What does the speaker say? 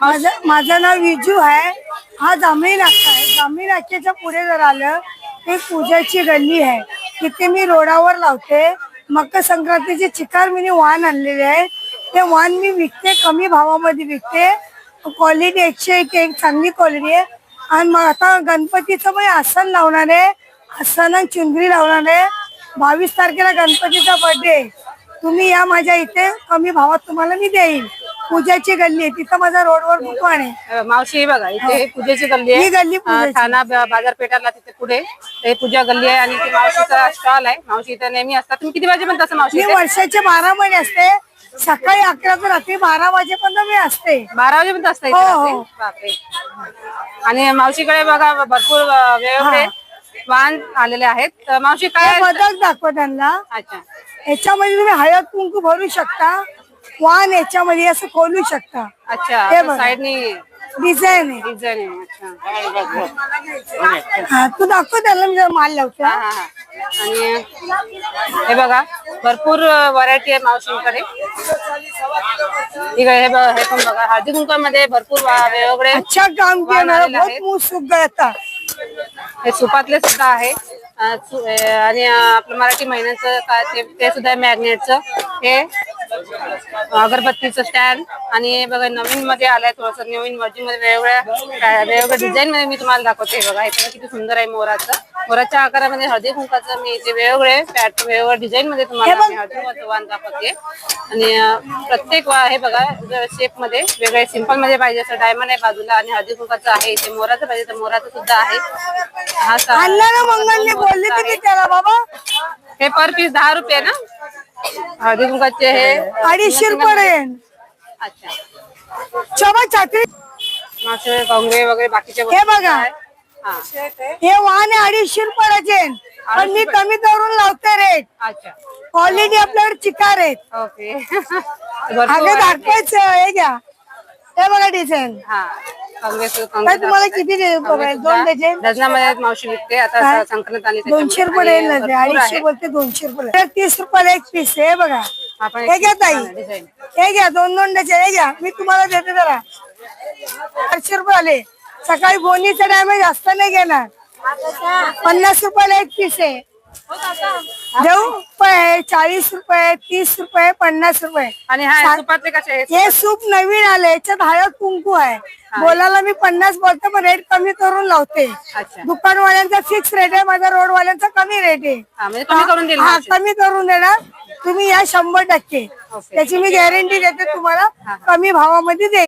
माझं माझं नाव विजू आहे. हा जांभळी नाका आहे. जांभळी नाक्याच्या पुढे जर आलं एक पूजाची गल्ली आहे. तिथे मी रोडावर लावते. मकर संक्रांतीचे चिकार मी वाण आणलेले आहे. ते वाण मी विकते कमी भावामध्ये विकते. क्वालिटी एकशे एक एक चांगली क्वालिटी आहे. आणि मग आता गणपतीचं मी आसन लावणार आहे. आसन आणि चुंदरी लावणार आहे. बावीस तारखेला गणपतीचा बर्थडे तुम्ही या माझ्या इथे कमी भावात तुम्हाला मी देईल. पूजाची गल्ली आहे. तिथं माझा रोडवर दुकान आहे. अ, मावशी हे बघा इथे हे. पूजेची गल्ली आहे. ही गल्ली अ, पूजेची. ठाणा ब- बाजारपेठाला तिथे पुढे हे पूजा गल्ली आहे आणि ती मावशीचा स्टॉल आहे. मावशी इथे नेहमी असतात. तुम्ही किती वाजेपर्यंत असं मावशी मी इथे? वर्षाचे बारा महिने असते. सकाळी अकरा ते रात्री बारा वाजेपर्यंत मी असते. बारा वाजेपर्यंत असतं इथे हो, रात्री? हो. बापरे. आणि मावशीकडे बघा भरपूर अ, वेगवेगळे वाहन आलेले आहेत. तर मावशी काय बदक दाखव त्यांना. अच्छा. याच्यामध्ये तुम्ही हळद कुंकू भरू शकता. वाण याच्यामध्ये असं खोलू शकता. अच्छा हे बघा. साईडनी डिझाईन आहे. डिझाईन आहे अच्छा. हा तू दाखव त्याला मी जरा माल लावते हा, हा. हा, हा. आणि हे बघा भरपूर व्हरायटी आहे मावशींकडे. ठीक आहे हे बघा हे पण बघा हळदी कुंकामध्ये भरपूर वा- वेगवेगळे अच्छा काम बहुत सूख गया था हे सुपातले सुद्धा आहे. अं, सु- अं, आणि अं, आपलं मराठी महिन्याचं काय ते ते सुद्धा मॅग्नेटचं. हे अगरबत्तीचं स्टँड आणि हे बघा नवीन मध्ये आलंय थोडस नवीन वर्जिनमध्ये वेगवेगळ्या वेगवेगळ्या डिझाईन मध्ये मी तुम्हाला दाखवते. हे बघा हे पण किती सुंदर आहे मोराचं. मोराच्या आकारामध्ये हळदी कुंकाचं मी ते वेगवेगळे पॅट वेगवेगळ्या डिझाईन मध्ये तुम्हाला मी हळदी कुंकाचं वाण दाखवते. आणि प्रत्येक वा- हे बघा शेपमध्ये वेगळे सिंपलमध्ये पाहिजे असं डायमंड आहे बाजूला आणि हळदी कुंकाचं आहे इथे मोराचं पाहिजे तर मोराचं सुद्धा आहे. हा सा- आणला ना मंगलने बोलले की मी त्याला बाबा? हे पर पीस दहा रुपये ना? हळदी कुंकाचे हे. अडीचशे रुपये अच्छा. चबा छात्री. मासे वगैरे बाकीचे हे बघा. हा. हे वाहन आहे अडीचशे रुपयाचे. पण मी कमी करून लावते रेट अच्छा. क्वालिटी आपल्याकडे चिकार आहेत ओके. अगं भरपूर दाखवायचं हे घ्या. हे बघा डिझाईन हा. काय तुम्हाला किती दे- बघायला? दोन डझन डझनामध्ये मावशी विकते आता? संक्रांत आली दोनशे रुपये त्याच्यामुळे. आणि. भरपूर अडीचशे आहे. बोलते दोनशे रुपये तर तीस रुपयाला एक पीस हे बघा आपण हे घ्या ताई हे घ्या दोन दोन डझन हे घ्या मी तुम्हाला देते जरा आठशे रुपये आले सकाळी बोनीचा डॅमेज जास्त नाही घेणार पन्नास रुपयाला एक पीस आहे देऊ रुपये चाळीस रुपये तीस रुपये पन्नास रुपये. आणि हा सुपातले कसे आहेत? हे सूप नवीन आले याच्यात हळद कुंकू आहे. बोलायला मी पन्नास बोलते पण रेट कमी करून लावते. अच्छा. दुकानवाल्यांचा फिक्स रेट आहे माझा रोडवाल्यांचा कमी रेट आहे. हा म्हणजे कमी करून देईल हा. कमी करून देणार. तुम्ही या शंभर टक्के. त्याची मी गॅरंटी देते तुम्हाला. कमी भावामध्ये दे